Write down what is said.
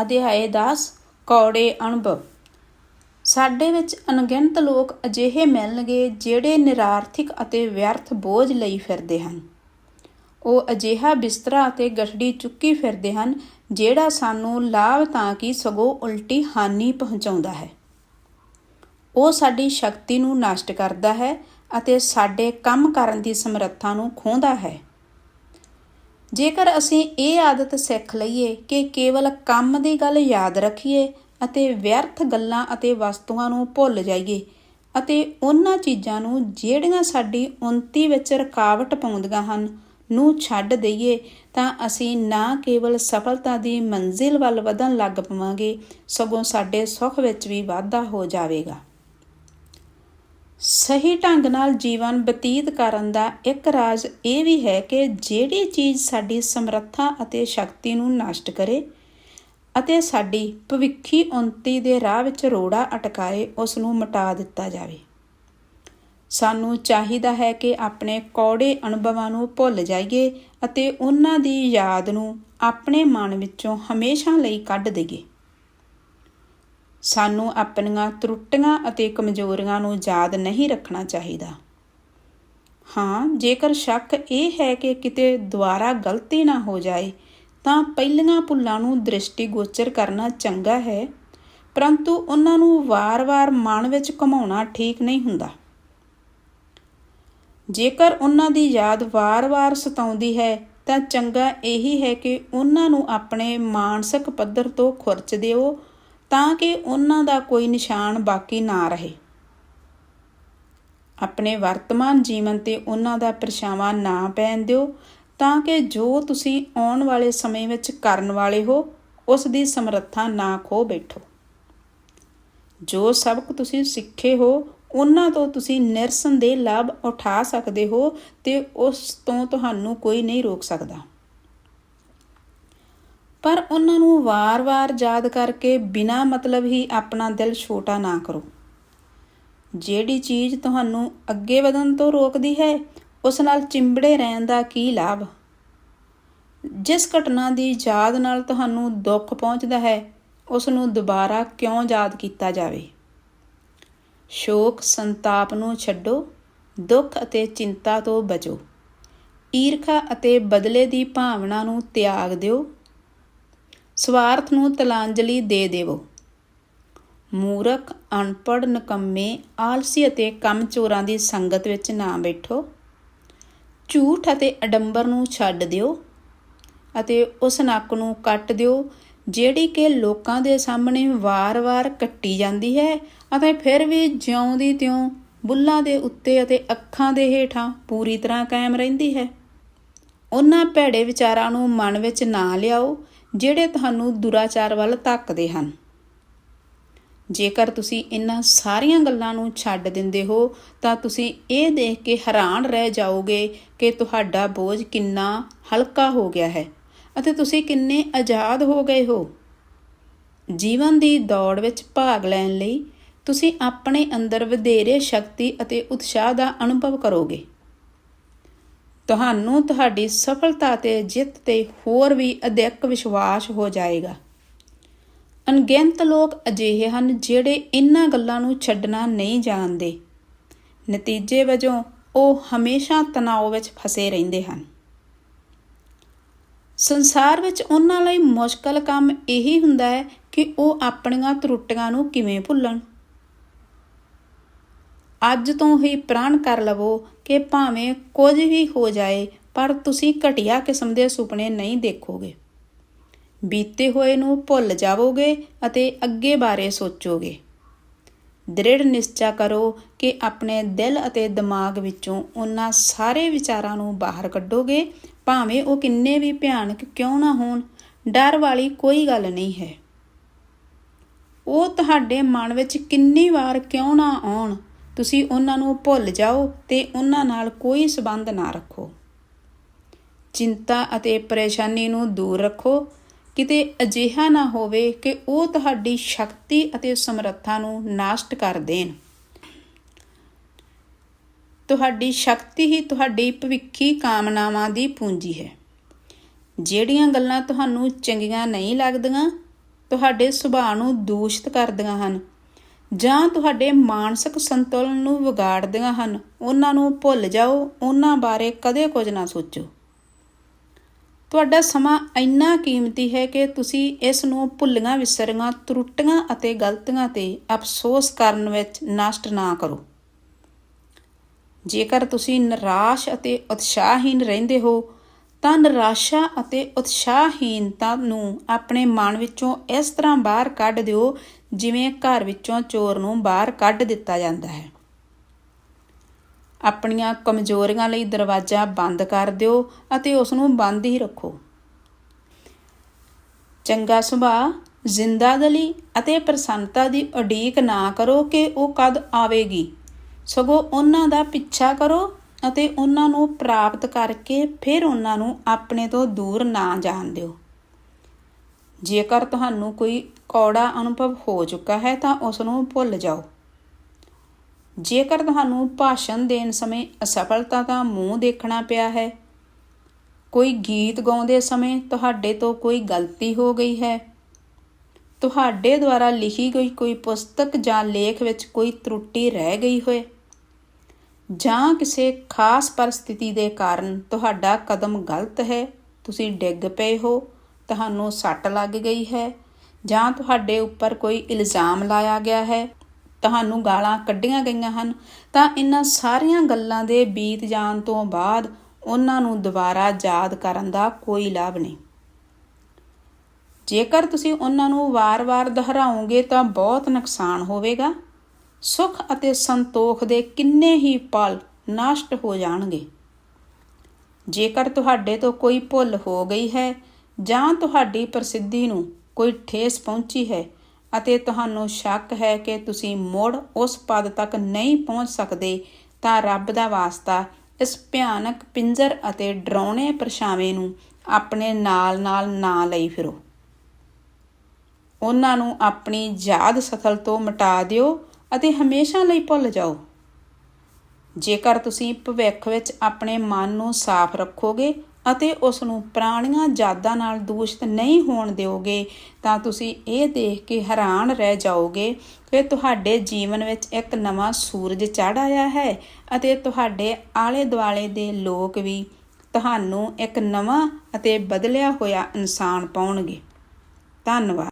ਅਧਿਆਏ 10 ਕੌੜੇ ਅਨੁਭਵ ਸਾਡੇ ਵਿੱਚ ਅਣਗਿਣਤ ਲੋਕ ਅਜਿਹੇ ਮਿਲਣਗੇ ਜਿਹੜੇ ਨਿਰਾਰਥਿਕ ਅਤੇ ਵਿਅਰਥ ਬੋਝ ਲਈ ਫਿਰਦੇ ਹਨ। ਉਹ ਅਜਿਹਾ ਬਿਸਤਰਾ ਅਤੇ ਗਠੜੀ ਚੁੱਕੀ ਫਿਰਦੇ ਹਨ, ਜਿਹੜਾ ਸਾਨੂੰ ਲਾਭ ਤਾਂ ਕਿ ਸਗੋਂ ਉਲਟੀ ਹਾਨੀ ਪਹੁੰਚਾਉਂਦਾ ਹੈ। ਉਹ ਸਾਡੀ ਸ਼ਕਤੀ ਨੂੰ ਨਸ਼ਟ ਕਰਦਾ ਹੈ ਅਤੇ ਸਾਡੇ ਕੰਮ ਕਰਨ ਦੀ ਸਮਰੱਥਾ ਨੂੰ ਖੋਹਦਾ ਹੈ। ਜੇਕਰ ਅਸੀਂ ਇਹ ਆਦਤ ਸਿੱਖ ਲਈਏ ਕਿ ਕੇਵਲ ਕੰਮ ਦੀ ਗੱਲ ਯਾਦ ਰੱਖੀਏ ਅਤੇ ਵਿਅਰਥ ਗੱਲਾਂ ਅਤੇ ਵਸਤੂਆਂ ਨੂੰ ਭੁੱਲ ਜਾਈਏ ਅਤੇ ਉਹਨਾਂ ਚੀਜ਼ਾਂ ਨੂੰ ਜਿਹੜੀਆਂ ਸਾਡੀ ਉન્નਤੀ ਵਿੱਚ ਰੁਕਾਵਟ ਪਾਉਂਦੀਆਂ ਹਨ ਨੂੰ ਛੱਡ ਦਈਏ, ਤਾਂ ਅਸੀਂ ਨਾ ਕੇਵਲ ਸਫਲਤਾ ਦੀ ਮੰਜ਼ਿਲ ਵੱਲ ਵਧਣ ਲੱਗ ਪਵਾਂਗੇ, ਸਗੋਂ ਸਾਡੇ ਸੁੱਖ ਵਿੱਚ ਵੀ ਵਾਧਾ ਹੋ ਜਾਵੇਗਾ। ਸਹੀ ਢੰਗ ਨਾਲ ਜੀਵਨ ਬਤੀਤ ਕਰਨ ਦਾ ਇੱਕ ਰਾਜ਼ ਇਹ ਵੀ ਹੈ ਕਿ ਜਿਹੜੀ ਚੀਜ਼ ਸਾਡੀ ਸਮਰੱਥਾ ਅਤੇ ਸ਼ਕਤੀ ਨੂੰ ਨਸ਼ਟ ਕਰੇ ਅਤੇ ਸਾਡੀ ਭਵਿੱਖੀ ਉન્નਤੀ ਦੇ ਰਾਹ ਵਿੱਚ ਰੋੜਾ ਅਟਕਾਏ, ਉਸ ਨੂੰ ਮਿਟਾ ਦਿੱਤਾ ਜਾਵੇ। ਸਾਨੂੰ ਚਾਹੀਦਾ ਹੈ ਕਿ ਆਪਣੇ ਕੌੜੇ ਅਨੁਭਵਾਂ ਨੂੰ ਭੁੱਲ ਜਾਈਏ ਅਤੇ ਉਹਨਾਂ ਦੀ ਯਾਦ ਨੂੰ ਆਪਣੇ ਮਨ ਵਿੱਚੋਂ ਹਮੇਸ਼ਾ ਲਈ ਕੱਢ ਦੇਈਏ। ਸਾਨੂੰ ਆਪਣੀਆਂ ਤਰੁੱਟੀਆਂ ਅਤੇ ਕਮਜ਼ੋਰੀਆਂ ਨੂੰ ਯਾਦ ਨਹੀਂ ਰੱਖਣਾ ਚਾਹੀਦਾ। ਹਾਂ, ਜੇਕਰ ਸ਼ੱਕ ਇਹ ਹੈ ਕਿ ਕਿਤੇ ਦੁਬਾਰਾ ਗਲਤੀ ਨਾ ਹੋ ਜਾਏ, ਤਾਂ ਪਹਿਲੀਆਂ ਭੁੱਲਾਂ ਨੂੰ ਦ੍ਰਿਸ਼ਟੀਗੋਚਰ ਕਰਨਾ ਚੰਗਾ ਹੈ, ਪਰੰਤੂ ਉਹਨਾਂ ਨੂੰ ਵਾਰ-ਵਾਰ ਮਨ ਵਿੱਚ ਘਮਾਉਣਾ ਠੀਕ ਨਹੀਂ ਹੁੰਦਾ। ਜੇਕਰ ਉਹਨਾਂ ਦੀ ਯਾਦ ਵਾਰ-ਵਾਰ ਸਤਾਉਂਦੀ ਹੈ, ਤਾਂ ਚੰਗਾ ਇਹੀ ਹੈ ਕਿ ਉਹਨਾਂ ਨੂੰ ਆਪਣੇ ਮਾਨਸਿਕ ਪੱਧਰ ਤੋਂ ਖੁਰਚ ਦਿਓ ਤਾਂ ਕਿ ਉਹਨਾਂ ਦਾ ਕੋਈ ਨਿਸ਼ਾਨ ਬਾਕੀ ਨਾ ਰਹੇ। ਆਪਣੇ ਵਰਤਮਾਨ ਜੀਵਨ ਤੇ ਉਹਨਾਂ ਦਾ ਪਰਛਾਵਾਂ ਨਾ ਪੈਣ ਦਿਓ, ਤਾਂ ਕਿ ਜੋ ਤੁਸੀਂ ਆਉਣ ਵਾਲੇ ਸਮੇਂ ਵਿੱਚ ਕਰਨ ਵਾਲੇ ਹੋ, ਉਸ ਦੀ ਸਮਰੱਥਾ ਨਾ ਖੋ ਬੈਠੋ। ਜੋ ਸਬਕ ਤੁਸੀਂ ਸਿੱਖੇ ਹੋ, ਉਹਨਾਂ ਤੋਂ ਤੁਸੀਂ ਨਿਰਸੰਦੇਹ ਲਾਭ ਉਠਾ ਸਕਦੇ ਹੋ ਤੇ ਉਸ ਤੋਂ ਤੁਹਾਨੂੰ ਕੋਈ ਨਹੀਂ ਰੋਕ ਸਕਦਾ। ਪਰ ਉਹਨਾਂ ਨੂੰ ਵਾਰ-ਵਾਰ ਯਾਦ ਕਰਕੇ ਬਿਨਾਂ ਮਤਲਬ ਹੀ ਆਪਣਾ ਦਿਲ ਛੋਟਾ ਨਾ ਕਰੋ। ਜਿਹੜੀ ਚੀਜ਼ ਤੁਹਾਨੂੰ ਅੱਗੇ ਵਧਣ ਤੋਂ ਰੋਕਦੀ ਹੈ, ਉਸ ਨਾਲ ਚਿੰਬੜੇ ਰਹਿਣ ਦਾ ਕੀ ਲਾਭ? ਜਿਸ ਘਟਨਾ ਦੀ ਯਾਦ ਨਾਲ ਤੁਹਾਨੂੰ ਦੁੱਖ ਪਹੁੰਚਦਾ ਹੈ, ਉਸ ਨੂੰ ਦੁਬਾਰਾ ਕਿਉਂ ਯਾਦ ਕੀਤਾ ਜਾਵੇ? ਸ਼ੋਕ ਸੰਤਾਪ ਨੂੰ ਛੱਡੋ, ਦੁੱਖ ਅਤੇ ਚਿੰਤਾ ਤੋਂ ਬਚੋ। ਈਰਖਾ ਅਤੇ ਬਦਲੇ ਦੀ ਭਾਵਨਾ ਨੂੰ ਤਿਆਗ ਦਿਓ। ਸਵਾਰਥ ਨੂੰ ਤਲਾਂਜਲੀ ਦੇ ਦੇਵੋ। ਮੂਰਖ ਅਨਪੜ ਨਕੰਮੇ, ਆਲਸੀ ਅਤੇ ਕਮਚੋਰਾਂ ਦੀ ਸੰਗਤ ਵਿੱਚ ਨਾ ਬੈਠੋ। ਝੂਠ ਅਤੇ ਅਡੰਬਰ ਨੂੰ ਛੱਡ ਦਿਓ ਅਤੇ ਉਸ ਨੱਕ ਨੂੰ ਕੱਟ ਦਿਓ, ਜਿਹੜੀ ਕਿ ਲੋਕਾਂ ਦੇ ਸਾਹਮਣੇ ਵਾਰ-ਵਾਰ ਕੱਟੀ ਜਾਂਦੀ ਹੈ ਅਤੇ ਫਿਰ ਵੀ ਜਿਉਂ ਦੀ ਤਿਉਂ ਬੁੱਲਾਂ ਦੇ ਉੱਤੇ ਅਤੇ ਅੱਖਾਂ ਦੇ ਹੇਠਾਂ ਪੂਰੀ ਤਰ੍ਹਾਂ ਕਾਇਮ ਰਹਿੰਦੀ ਹੈ। ਉਹਨਾਂ ਭੈੜੇ ਵਿਚਾਰਾਂ ਨੂੰ ਮਨ ਵਿੱਚ ਨਾ ਲਿਆਓ ਜਿਹੜੇ ਤੁਹਾਨੂੰ ਦੁਰਾਚਾਰ ਵੱਲ ਧੱਕਦੇ ਹਨ। ਜੇਕਰ ਤੁਸੀਂ ਇਹਨਾਂ ਸਾਰੀਆਂ ਗੱਲਾਂ ਨੂੰ ਛੱਡ ਦਿੰਦੇ ਹੋ, ਤਾਂ ਤੁਸੀਂ ਇਹ ਦੇਖ ਕੇ ਹੈਰਾਨ ਰਹਿ ਜਾਓਗੇ ਕਿ ਤੁਹਾਡਾ ਬੋਝ ਕਿੰਨਾ ਹਲਕਾ ਹੋ ਗਿਆ ਹੈ ਅਤੇ ਤੁਸੀਂ ਕਿੰਨੇ ਆਜ਼ਾਦ ਹੋ ਗਏ ਹੋ। ਜੀਵਨ ਦੀ ਦੌੜ ਵਿੱਚ ਭਾਗ ਲੈਣ ਲਈ ਤੁਸੀਂ ਆਪਣੇ ਅੰਦਰ ਵਧੇਰੇ ਸ਼ਕਤੀ ਅਤੇ ਉਤਸ਼ਾਹ ਦਾ ਅਨੁਭਵ ਕਰੋਗੇ। ਤੁਹਾਨੂੰ ਤੁਹਾਡੀ ਸਫਲਤਾ ਤੇ ਜਿੱਤ ਤੇ ਹੋਰ ਵੀ ਅਧਿਕ ਵਿਸ਼ਵਾਸ ਹੋ ਜਾਏਗਾ। ਅਣਗਿਣਤ ਲੋਕ ਅਜਿਹੇ ਹਨ ਜਿਹੜੇ ਇਹਨਾਂ ਗੱਲਾਂ ਨੂੰ ਛੱਡਣਾ ਨਹੀਂ ਜਾਣਦੇ। ਨਤੀਜੇ ਵਜੋਂ ਉਹ ਹਮੇਸ਼ਾ ਤਣਾਅ ਵਿੱਚ ਫਸੇ ਰਹਿੰਦੇ ਹਨ। ਸੰਸਾਰ ਵਿੱਚ ਉਹਨਾਂ ਲਈ ਮੁਸ਼ਕਲ ਕੰਮ ਇਹੀ ਹੁੰਦਾ ਹੈ ਕਿ ਉਹ ਆਪਣੀਆਂ ਤਰੁੱਟੀਆਂ ਨੂੰ ਕਿਵੇਂ ਭੁੱਲਣ। ਅੱਜ ਤੋਂ ਹੀ ਪ੍ਰਣ ਕਰ ਲਵੋ ਕਿ ਭਾਵੇਂ ਕੁਝ ਵੀ ਹੋ ਜਾਏ, ਪਰ ਤੁਸੀਂ ਘਟੀਆ ਕਿਸਮ ਦੇ ਸੁਪਨੇ ਨਹੀਂ ਦੇਖੋਗੇ। ਬੀਤੇ ਹੋਏ ਨੂੰ ਭੁੱਲ ਜਾਵੋਗੇ ਅਤੇ ਅੱਗੇ ਬਾਰੇ ਸੋਚੋਗੇ। ਦ੍ਰਿੜ ਨਿਸ਼ਚਾ ਕਰੋ ਕਿ ਆਪਣੇ ਦਿਲ ਅਤੇ ਦਿਮਾਗ ਵਿੱਚੋਂ ਉਹਨਾਂ ਸਾਰੇ ਵਿਚਾਰਾਂ ਨੂੰ ਬਾਹਰ ਕੱਢੋਗੇ, ਭਾਵੇਂ ਉਹ ਕਿੰਨੇ ਵੀ ਭਿਆਨਕ ਕਿਉਂ ਨਾ ਹੋਣ, ਡਰ ਵਾਲੀ ਕੋਈ ਗੱਲ ਨਹੀਂ ਹੈ। ਉਹ ਤੁਹਾਡੇ ਮਨ ਵਿੱਚ ਕਿੰਨੀ ਵਾਰ ਕਿਉਂ ਨਾ ਆਉਣ ਤੁਸੀਂ ਉਹਨਾਂ ਨੂੰ ਭੁੱਲ ਜਾਓ ਤੇ ਉਹਨਾਂ ਨਾਲ ਕੋਈ ਸਬੰਧ ਨਾ ਰੱਖੋ। ਚਿੰਤਾ ਅਤੇ ਪਰੇਸ਼ਾਨੀ ਨੂੰ ਦੂਰ ਰੱਖੋ। ਕਿਤੇ ਅਜਿਹਾ ਨਾ ਹੋਵੇ ਕਿ ਉਹ ਤੁਹਾਡੀ ਸ਼ਕਤੀ ਅਤੇ ਸਮਰੱਥਾ ਨੂੰ ਨਾਸ਼ਟ ਕਰ ਦੇਣ। ਤੁਹਾਡੀ ਸ਼ਕਤੀ ਹੀ ਤੁਹਾਡੀ ਭਵਿੱਖੀ ਕਾਮਨਾਵਾਂ ਦੀ ਪੂੰਜੀ ਹੈ। ਜਿਹੜੀਆਂ ਗੱਲਾਂ ਤੁਹਾਨੂੰ ਚੰਗੀਆਂ ਨਹੀਂ ਲੱਗਦੀਆਂ, ਤੁਹਾਡੇ ਸੁਭਾਅ ਨੂੰ ਦੂਸ਼ਿਤ ਕਰਦੀਆਂ ਹਨ। ਜਾਂ ਤੁਹਾਡੇ ਮਾਨਸਿਕ ਸੰਤੁਲਨ ਨੂੰ ਵਿਗਾੜਦੀਆਂ ਹਨ, ਉਹਨਾਂ ਨੂੰ ਭੁੱਲ ਜਾਓ, ਉਹਨਾਂ ਬਾਰੇ ਕਦੇ ਕੁਝ ਨਾ ਸੋਚੋ। ਤੁਹਾਡਾ ਸਮਾਂ ਇੰਨਾ ਕੀਮਤੀ ਹੈ ਕਿ ਤੁਸੀਂ ਇਸ ਨੂੰ ਭੁੱਲੀਆਂ, ਵਿਸਰੀਆਂ, ਤਰੁੱਟੀਆਂ ਅਤੇ ਗਲਤੀਆਂ ਤੇ ਅਫਸੋਸ ਕਰਨ ਵਿੱਚ ਨਸ਼ਟ ਨਾ ਕਰੋ। ਜੇਕਰ ਤੁਸੀਂ ਨਿਰਾਸ਼ ਅਤੇ ਉਤਸ਼ਾਹਹੀਨ ਰਹਿੰਦੇ ਹੋ, ਤਾਂ ਨਿਰਾਸ਼ਾ ਅਤੇ ਉਤਸ਼ਾਹਹੀਨਤਾ ਨੂੰ ਆਪਣੇ ਮਨ ਵਿੱਚੋਂ ਇਸ ਤਰ੍ਹਾਂ ਬਾਹਰ ਕੱਢ ਦਿਓ ਜਿਵੇਂ ਘਰ ਵਿੱਚੋਂ ਚੋਰ ਨੂੰ ਬਾਹਰ ਕੱਢ ਦਿੱਤਾ ਜਾਂਦਾ ਹੈ। ਆਪਣੀਆਂ ਕਮਜ਼ੋਰੀਆਂ ਲਈ ਦਰਵਾਜ਼ਾ ਬੰਦ ਕਰ ਦਿਓ ਅਤੇ ਉਸ ਨੂੰ ਬੰਦ ਹੀ ਰੱਖੋ। ਚੰਗਾ ਸੁਭਾਅ, ਜ਼ਿੰਦਾ ਜ਼ਿੰਦਾਦਲੀ ਅਤੇ ਪ੍ਰਸੰਨਤਾ ਦੀ ਉਡੀਕ ਨਾ ਕਰੋ ਕਿ ਉਹ ਕਦ ਆਵੇਗੀ। ਸਗੋਂ ਉਹਨਾਂ ਦਾ ਪਿੱਛਾ ਕਰੋ ਅਤੇ ਉਹਨਾਂ ਨੂੰ ਪ੍ਰਾਪਤ ਕਰਕੇ ਫਿਰ ਉਹਨਾਂ ਨੂੰ ਆਪਣੇ ਤੋਂ ਦੂਰ ਨਾ ਜਾਣ ਦਿਓ। ਜੇਕਰ ਤੁਹਾਨੂੰ ਕੋਈ ਕੌੜਾ ਅਨੁਭਵ ਹੋ ਚੁੱਕਾ ਹੈ ਤਾਂ ਉਸ ਨੂੰ ਭੁੱਲ ਜਾਓ। ਜੇਕਰ ਤੁਹਾਨੂੰ ਭਾਸ਼ਣ ਦੇਣ ਸਮੇਂ ਅਸਫਲਤਾ ਦਾ ਮੂੰਹ ਦੇਖਣਾ ਪਿਆ ਹੈ, ਕੋਈ ਗੀਤ ਗਾਉਂਦੇ ਸਮੇਂ ਤੁਹਾਡੇ ਤੋਂ ਕੋਈ ਗਲਤੀ ਹੋ ਗਈ ਹੈ, ਤੁਹਾਡੇ ਦੁਆਰਾ ਲਿਖੀ ਗਈ ਕੋਈ ਪੁਸਤਕ ਜਾਂ ਲੇਖ ਵਿੱਚ ਕੋਈ ਤਰੁੱਟੀ ਰਹਿ ਗਈ ਹੋਏ, ਜਾਂ ਕਿਸੇ ਖਾਸ ਪਰਿਸਥਿਤੀ ਦੇ ਕਾਰਨ ਤੁਹਾਡਾ ਕਦਮ ਗਲਤ ਹੈ, ਤੁਸੀਂ ਡਿੱਗ ਪਏ ਹੋ ਤੁਹਾਨੂੰ ਸੱਟ ਲੱਗ ਗਈ ਹੈ ਜਾਂ ਤੁਹਾਡੇ ਉੱਪਰ ਕੋਈ ਇਲਜ਼ਾਮ ਲਾਇਆ ਗਿਆ ਹੈ, ਤੁਹਾਨੂੰ ਗਾਲਾਂ ਕੱਢੀਆਂ ਗਈਆਂ ਹਨ, ਤਾਂ ਇਹਨਾਂ ਸਾਰੀਆਂ ਗੱਲਾਂ ਦੇ ਬੀਤ ਜਾਣ ਤੋਂ ਬਾਅਦ ਉਹਨਾਂ ਨੂੰ ਦੁਬਾਰਾ ਯਾਦ ਕਰਨ ਦਾ ਕੋਈ ਲਾਭ ਨਹੀਂ। ਜੇਕਰ ਤੁਸੀਂ ਉਹਨਾਂ ਨੂੰ ਵਾਰ-ਵਾਰ ਦੁਹਰਾਓਗੇ ਤਾਂ ਬਹੁਤ ਨੁਕਸਾਨ ਹੋਵੇਗਾ। ਸੁਖ ਅਤੇ ਸੰਤੋਖ ਦੇ ਕਿੰਨੇ ਹੀ ਪਲ ਨਸ਼ਟ ਹੋ ਜਾਣਗੇ। ਜੇਕਰ ਤੁਹਾਡੇ ਤੋਂ ਕੋਈ ਭੁੱਲ ਹੋ ਗਈ ਹੈ ਜਾਂ ਤੁਹਾਡੀ ਪ੍ਰਸਿੱਧੀ ਨੂੰ ਕੋਈ ਠੇਸ ਪਹੁੰਚੀ ਹੈ ਅਤੇ ਤੁਹਾਨੂੰ ਸ਼ੱਕ ਹੈ ਕਿ ਤੁਸੀਂ ਮੁੜ ਉਸ ਪਦ ਤੱਕ ਨਹੀਂ ਪਹੁੰਚ ਸਕਦੇ, ਤਾਂ ਰੱਬ ਦਾ ਵਾਸਤਾ ਇਸ ਭਿਆਨਕ ਪਿੰਜਰ ਅਤੇ ਡਰਾਉਣੇ ਪਰਛਾਵੇਂ ਨੂੰ ਆਪਣੇ ਨਾਲ-ਨਾਲ ਨਾ ਲਈ ਫਿਰੋ। ਉਹਨਾਂ ਨੂੰ ਆਪਣੀ ਯਾਦ ਸਥਲ ਤੋਂ ਮਿਟਾ ਦਿਓ ਅਤੇ ਹਮੇਸ਼ਾ ਲਈ ਭੁੱਲ ਜਾਓ। ਜੇਕਰ ਤੁਸੀਂ ਭਵਿੱਖ ਵਿੱਚ ਆਪਣੇ ਮਨ ਨੂੰ ਸਾਫ਼ ਰੱਖੋਗੇ ਅਤੇ ਉਸ ਨੂੰ ਪੁਰਾਣੀਆਂ ਯਾਦਾਂ ਨਾਲ ਦੂਸ਼ਿਤ ਨਹੀਂ ਹੋਣ ਦਿਓਗੇ, ਤਾਂ ਤੁਸੀਂ ਇਹ ਦੇਖ ਕੇ ਹੈਰਾਨ ਰਹਿ ਜਾਓਗੇ ਕਿ ਤੁਹਾਡੇ ਜੀਵਨ ਵਿੱਚ ਇੱਕ ਨਵਾਂ ਸੂਰਜ ਚੜ੍ਹ ਆਇਆ ਹੈ ਅਤੇ ਤੁਹਾਡੇ ਆਲੇ ਦੁਆਲੇ ਦੇ ਲੋਕ ਵੀ ਤੁਹਾਨੂੰ ਇੱਕ ਨਵਾਂ ਅਤੇ ਬਦਲਿਆ ਹੋਇਆ ਇਨਸਾਨ ਪਾਉਣਗੇ। ਧੰਨਵਾਦ।